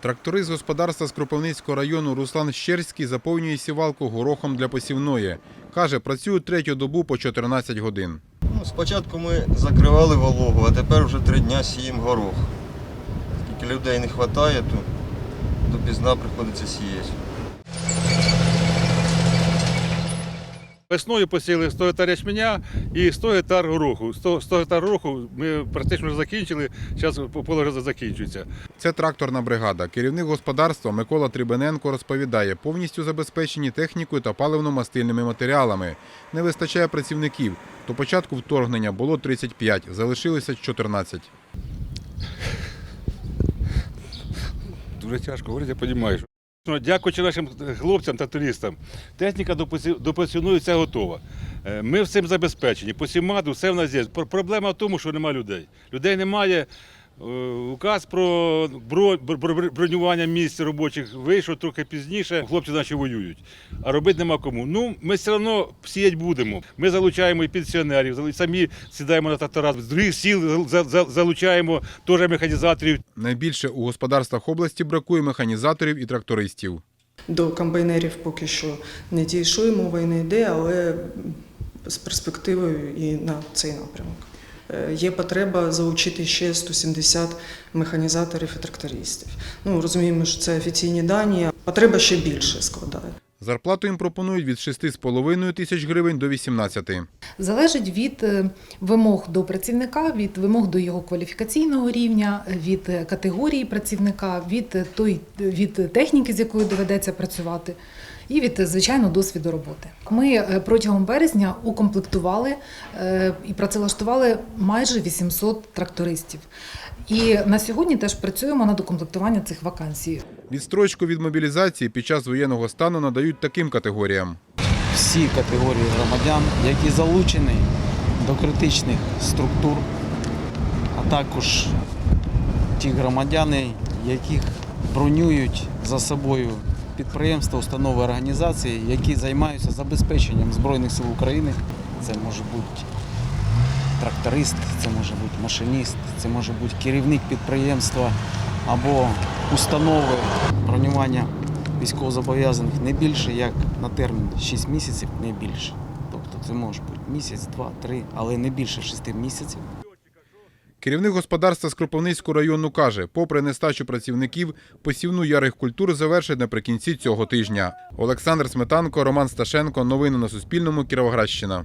Тракторист господарства з Кропивницького району Руслан Щерський заповнює сівалку горохом для посівної. Каже, працюють третю добу по 14 годин. Ну, спочатку ми закривали вологу, а тепер вже три дні сіємо горох. Скільки людей не вистачає, то допізна приходиться сіяти. Весною посіяли 100 гектар ячменя і 100 гектар гороху. 100, 100 гектар гороху ми практично вже закінчили, зараз поле вже закінчується. Це тракторна бригада. Керівник господарства Микола Трибененко розповідає, повністю забезпечені технікою та паливно-мастильними матеріалами. Не вистачає працівників. До початку вторгнення було 35, залишилося 14. Дуже тяжко говорити, я розумію. Дякуючи нашим хлопцям та туристам, техніка до до готова. Е, Ми всім забезпечені. Посівмаду, все в нас є. Проблема в тому, що немає людей. Людей немає. Е, Указ про бро- бр- бр- бронювання місць робочих вийшов трохи пізніше. Хлопці наші воюють, а робити нема кому. Ну, ми все одно сіяти будемо. Ми залучаємо і пенсіонерів, самі сідаємо на трактора. З других сіл за- за- залучаємо теж механізаторів. Найбільше у господарствах області бракує механізаторів і трактористів. До комбайнерів поки що не дійшли, мова й не йде, але з перспективою і на цей напрямок. Е, Є потреба залучити ще 170 механізаторів і трактористів. Ну, розуміємо, що це офіційні дані, потреба ще більше складає. Зарплату їм пропонують від 6,5 тисяч гривень до 18. Залежить від е, вимог до працівника, від вимог до його кваліфікаційного рівня, від е, категорії працівника, від е, той від техніки, з якою доведеться працювати, і від звичайно досвіду роботи. Ми протягом березня укомплектували і працевлаштували майже 800 трактористів. І на сьогодні теж працюємо над укомплектуванням цих вакансій. Відстрочку від мобілізації під час воєнного стану надають таким категоріям. всі категорії громадян, які залучені до критичних структур, а також ті громадяни, яких бронюють за собою підприємства, установи, організації, які займаються забезпеченням Збройних сил України. Це може бути тракторист, це може бути машиніст, це може бути керівник підприємства або установи бронювання військовозобов'язаних не більше як на термін 6 місяців, не більше. Тобто це може бути місяць, два, три, але не більше 6 місяців. Керівник господарства з Кропивницького району каже, попри нестачу працівників, посівну ярих культур завершать наприкінці цього тижня. Олександр Сметанко, Роман Сташенко. Новини на Суспільному. Кіровоградщина.